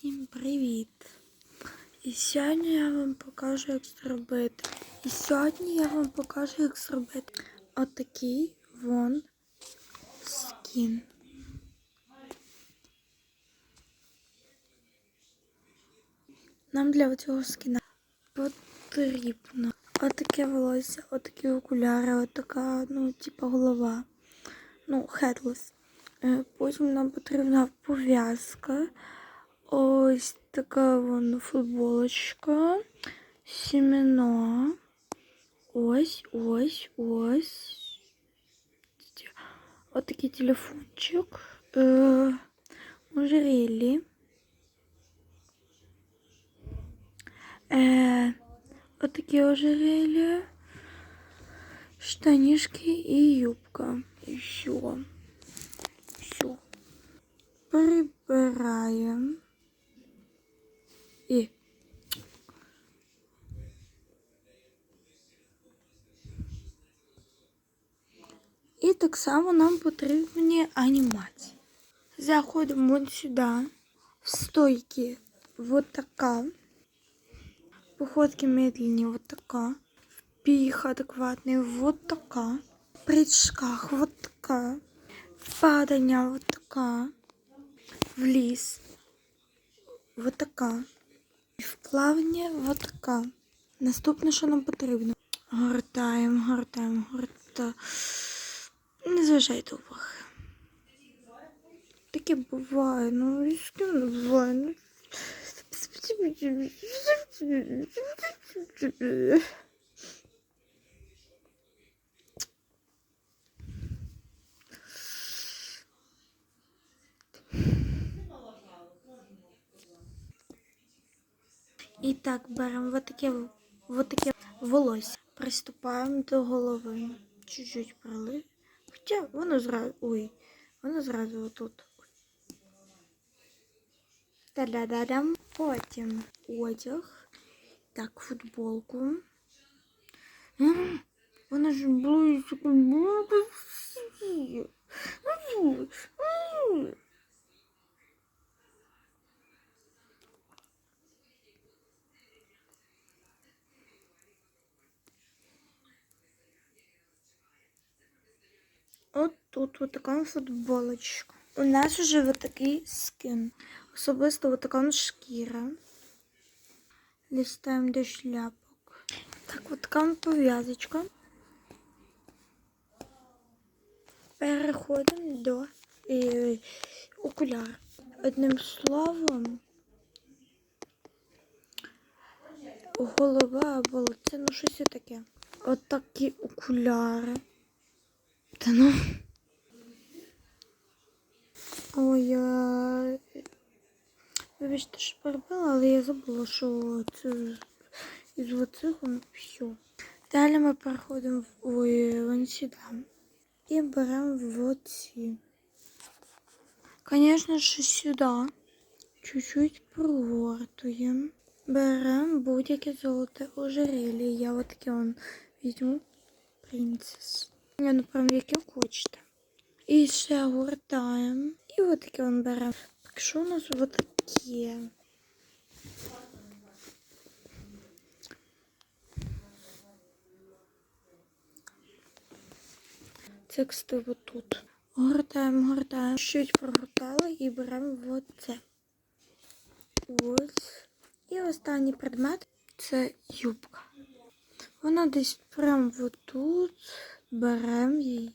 Всім привіт! І сьогодні я вам покажу, як зробити. І сьогодні я вам покажу, як зробити отакий вон скін. Нам для цього скіна потрібно отаке волосся, отакі окуляри, отака, ну, типа голова. Ну. Е, Потім нам потрібна пов'язка. Ось така вон футболочка. Сімено. Ось, ось, ось. Отакий телефончик. Е, ожерелі. Е, отакі ожерелі. Штанишки і юбка. І все. Все. Прибираємо. І. І так само нам потрібні анімації. Заходимо сюди. В стойки вот така. Походки медленнее вот така. Пих адекватний вот така. В прыжках вот така. Падання вот така. В ліс. Вот така. І в плавання вот така. Наступне, що нам потрібно. Гортаємо, гортаємо, гортаємо. Не зважайте уваги. Таке буває, ну з ким не буває. Ну. І так беремо вот таке, вот таке волосся. Приступаємо до голови. Чуть-чуть пролив. Хоча воно зразу. Ой, воно зразу отут. Та-да-да-дам. Потім одяг. Так, футболку. Вона ж близько. Тут вот така футболочка. У нас вже вот такий скин. Особисто вот така шкіра. Листаємо до шляпок. Так, вот така пов'язочка. Переходимо до е, окуляр. Одним словом, голова або лице, ну щось таке. От такі окуляри. Та ну. Ой, я... Вибачте, що перебила, але я забула, що це із оцих воно все. Далі ми переходимо в ой, вон сюди. І беремо в оці. Звісно ж, сюди. Чуть-чуть прогортуємо. Беремо будь-яке золоте ожерелье. Я от таке он візьму принцес. Я напевно, яке хочете. І ще гортаємо. І от таке он беремо. Так що у нас от таке? Тексти отут. Гортаємо, гортаємо. Чуть прогортали і беремо вот це. Ось. І останній предмет це юбка. Вона десь прямо отут. Беремо її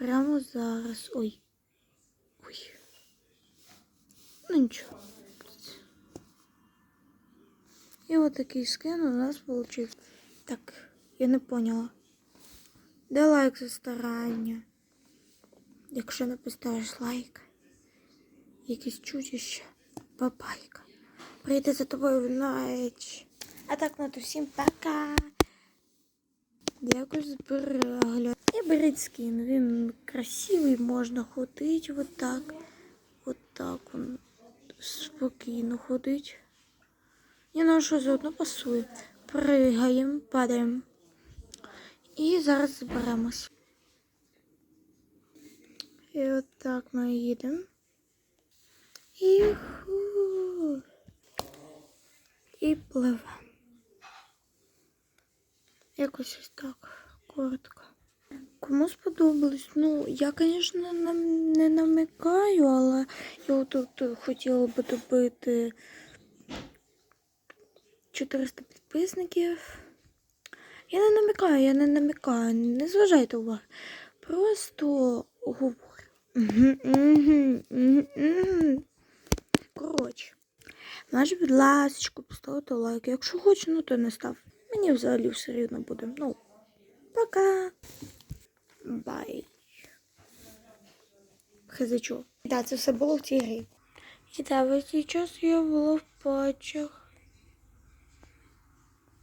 прямо зараз. Ой. Ой. Ну нічого. І от такий скин у нас вийшов. Так, я не поняла. Де лайк за старання. Якщо не поставиш лайк, якесь чудище, бабайка. Прийде за тобою в ніч. А так, ну то всім пока. Дякую за перегляд. Беріть скін. Він красивий, можна ходити отак. Отак он спокійно ходить. Ні, ну що заодно пасує. Пригаємо, падаємо. І зараз зберемось. І отак ми їдемо. І ху. і пливе. Якось ось так коротко. Кому сподобалось? Ну, я, звісно, не намикаю, але я тут хотіла би добити 400 підписників. Я не намикаю, я не намикаю, не зважайте уваги. Просто говорю. Коротше, може, будь ласка, поставте лайк. Якщо хочеш, ну то не став. Мені взагалі все рівно буде. Ну, пока. Бай. Хизичу. Так, це все було в цій грі. І так, весь час я була в патчах.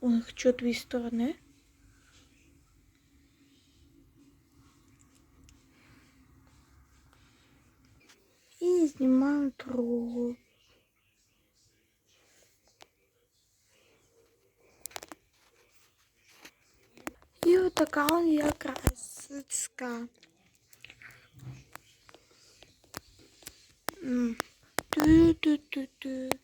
Ой, що дві сторони? І знімаю другу. І отака он я красицька. М. Ту-ту-ту-ту. М-м-м-м.